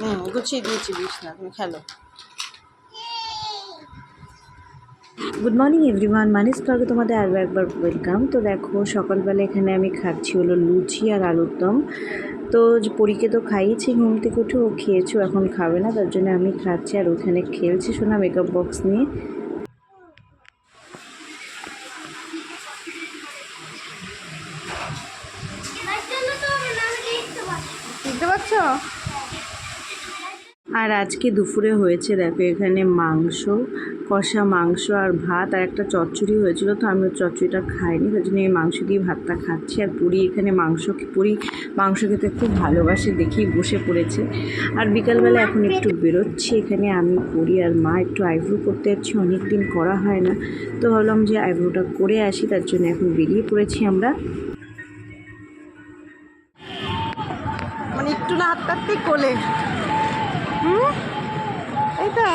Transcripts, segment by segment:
হুম গুছিয়ে দিয়েছি বিছনা তুমি খেলো। গুড মর্নিং এভরিওয়ান মানিস ব্লগে তোমাদের আরও একবার ওয়েলকাম তো দেখো সকালবেলা এখানে আমি খাচ্ছি হলো লুচি আর আলুর দম। তো পরীকে তো খাইয়েছি ঘুম থেকে উঠে ও খেয়েছো এখন খাবে না তার জন্য আমি খাচ্ছি আর ওখানে খেলছি শোনা মেকআপ বক্স নিয়ে। বুঝতে পারছ আর আজকে দুপুরে হয়েছে, দেখো এখানে মাংস, কষা মাংস আর ভাত আর একটা চচ্চড়ি হয়েছিল, তো আমি চচ্চড়িটা খাইনি, তার জন্য এই মাংস দিয়ে ভাতটা খাচ্ছি। আর পুরি এখানে মাংস, পুরি মাংস খেতে খুব ভালোবাসে, দেখেই বসে পড়েছে। আর বিকালবেলা এখন একটু বেরোচ্ছি, এখানে আমি, পুরি আর মা একটু আইব্রো করতে যাচ্ছি অনেক দিন করা হয় না। তো ভাবলাম যে আইব্রোটা করে আসি, তার জন্য এখন বেরিয়ে পড়েছি আমরা। মানে একটু না হাত কোলে। হুম এইটা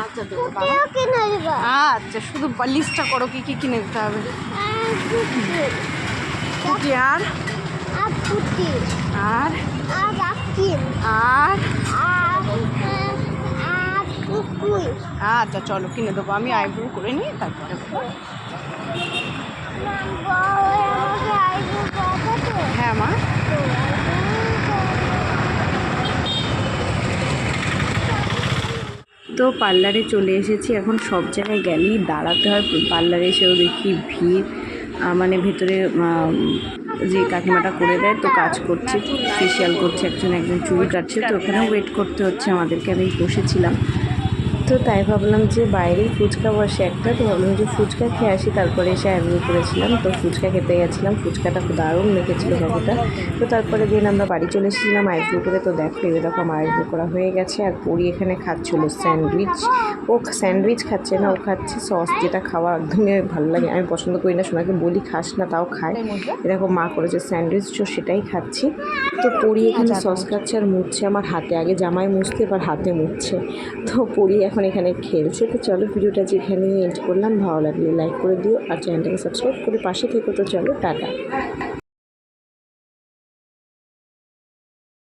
আচ্ছা। আচ্ছা শুধু লিস্টটা করো কি কি কিনে দিতে হবে। কুকি আর? আর আর? আচ্ছা চলো কিনে দেবো। আমি আইব্রো করে নিই তারপরে হ্যাঁ মা তো পার্লারে চলে এসেছি। এখন সব জায়গায় গেলেই দাঁড়াতে হয়। পার্লারে এসেও দেখি ভিড়। মানে ভেতরে যে কাকিমাটা করে দেয়, তো কাজ করছে। ফেসিয়াল করছে একজন একজন চুল কাটছে তো ওখানেও ওয়েট করতে হচ্ছে আমাদেরকে। আমি বসেছিলাম। তো তাই ভাবলাম যে বাইরেই ফুচকা বসে একটা তো ভাবলাম যে ফুচকা খেয়ে আসি। তারপরে এসে আইব্রো করেছিলাম তো ফুচকা খেতে গেছিলাম। ফুচকাটা খুব দারুণ লেগেছিলো বাবুটা তো তারপরে দিন আমরা বাড়ি চলে এসেছিলাম আইব্রো করে তো দেখো এরকম আইব্রো করা হয়ে গেছে। আর পরি এখানে খাচ্ছিলো স্যান্ডউইচ। ও স্যান্ডউইচ খাচ্ছে না ও খাচ্ছে সস যেটা খাওয়া একদমই ভালো লাগে আমি পছন্দ করি না সোনাকে বলি খাস না তাও খায়। এরকম মা করেছে স্যান্ডউইচ তো সেটাই খাচ্ছি। তো পরি এখানে সস খাচ্ছে আর মুছছে। আমার হাতে আগে জামাই মুছতে এবার হাতে মুছছে। তো পরি এখন এখানে খেলছে। তো চলো ভিডিওটা যেখানে এন্ড করলাম, ভালো লাগলে লাইক করে দিও আর চ্যানেলটাকে সাবস্ক্রাইব করে পাশে থেকো। তো চলো, টাটা।